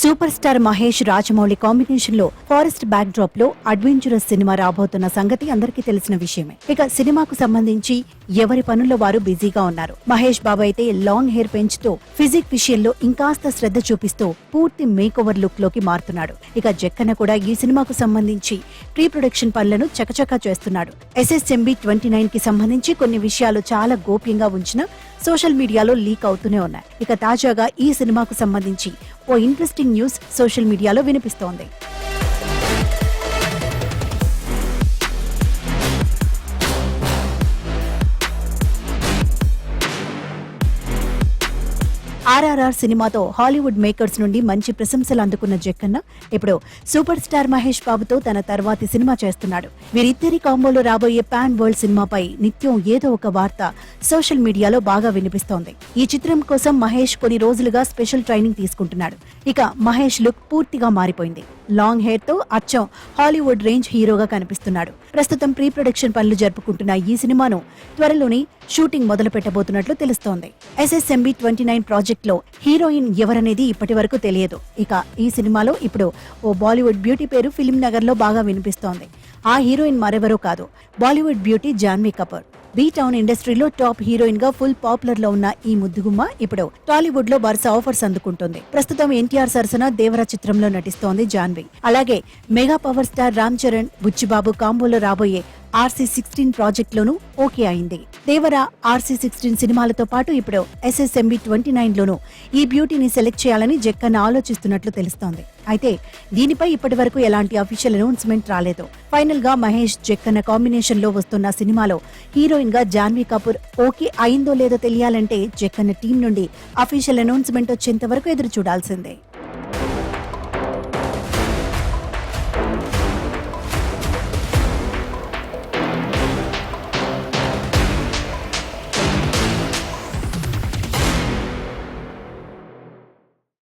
Super star Mahesh Rajamouli కాంబినేషన్లో forest బ్యాక్ డ్రాప్లో అడ్వెంచరస్ సినిమా రాబోతున్న సంగతి అందరికీ తెలిసిన విషయమే. ఇక సినిమాకు సంబంధించి ఎవరి పనుల్లో వారు బిజీగా ఉన్నారు? మహేష్ బాబు అయితే లాంగ్ హెయిర్ పెంచుతో ఫిజిక్ విషయంలో ఇంకాస్త శ్రద్ధ చూపిస్తూ పూర్తి మేకోవర్ లుక్లోకి మారుతున్నాడు. ఇక జక్కన కూడా ఈ సినిమాకు సంబంధించి ప్రీ ప్రొడక్షన్ పనులను చకచకా చేస్తున్నాడు. ఎస్ఎస్ఎంబి ట్వంటీ నైన్కి సంబంధించి కొన్ని విషయాలు చాలా గోప్యంగా ఉంచిన సోషల్ మీడియాలో లీక్ అవుతూనే ఉన్నాయి. ఇక తాజాగా ఈ సినిమాకు సంబంధించి ఓ ఇంట్రెస్టింగ్ న్యూస్ సోషల్ మీడియాలో వినిపిస్తోంది. ఆర్ఆర్ఆర్ సినిమాతో హాలీవుడ్ మేకర్స్ నుండి మంచి ప్రశంసలు అందుకున్న జక్కన్న ఇప్పుడు సూపర్ స్టార్ మహేష్ బాబుతో తన తర్వాతి సినిమా చేస్తున్నాడు. వీరిద్దరి కాంబోలో రాబోయే పాన్ వరల్డ్ సినిమాపై నిత్యం ఏదో ఒక వార్త సోషల్ మీడియాలో బాగా వినిపిస్తోంది. ఈ చిత్రం కోసం మహేష్ కొన్ని రోజులుగా స్పెషల్ ట్రైనింగ్ తీసుకుంటున్నాడు. ఇక మహేష్ లుక్ పూర్తిగా మారిపోయింది. లాంగ్ హెయిర్తో అచ్చం హాలీవుడ్ రేంజ్ హీరోగా కనిపిస్తున్నాడు. ప్రస్తుతం ప్రీ ప్రొడక్షన్ పనులు జరుపుకుంటున్న ఈ సినిమాను త్వరలోనే షూటింగ్ మొదలు పెట్టబోతున్నట్లు తెలుస్తోంది. ఎస్ఎస్ఎంబి ట్వంటీ నైన్ ప్రాజెక్ట్లో హీరోయిన్ ఎవరనేది ఇప్పటి వరకు తెలియదు. ఇక ఈ సినిమాలో ఇప్పుడు ఓ బాలీవుడ్ బ్యూటీ పేరు ఫిలిం నగర్లో బాగా వినిపిస్తోంది. ఆ హీరోయిన్ మరెవరో కాదు. Bollywood beauty Janhvi Kapoor. B town ఇండస్ట్రీలో టాప్ హీరోయిన్గా ఫుల్ పాపులర్లో ఉన్న ఈ ముద్దుగుమ్మ ఇప్పుడు టాలీవుడ్లో వరుస ఆఫర్స్ అందుకుంటుంది. ప్రస్తుతం ఎన్టీఆర్ సరసన దేవర చిత్రంలో నటిస్తోంది జాన్వి. అలాగే mega power star Ram Charan Buchibabu కాంబోలో రాబోయే ఆర్సీ సిక్స్టీన్ ప్రాజెక్ట్ లోనూ ఓకే అయింది. దేవర ఆర్సీ సిక్స్టీన్ సినిమాలతో పాటు ఇప్పుడు ఎస్ఎస్ఎంబి ట్వంటీ నైన్ లోనూ ఈ బ్యూటీని సెలెక్ట్ చేయాలని జక్కన్న ఆలోచిస్తున్నట్లు తెలుస్తోంది. అయితే దీనిపై ఇప్పటి వరకు ఎలాంటి అఫీషియల్ అనౌన్స్మెంట్ రాలేదు. ఫైనల్గా మహేష్ జక్కన్న కాంబినేషన్లో వస్తున్న సినిమాలో హీరోయిన్గా జాన్వీ కపూర్ ఓకే అయిందో లేదో తెలియాలంటే జక్కన్న టీం నుండి అఫీషియల్ అనౌన్స్మెంట్ వచ్చేంత వరకు ఎదురు చూడాల్సిందే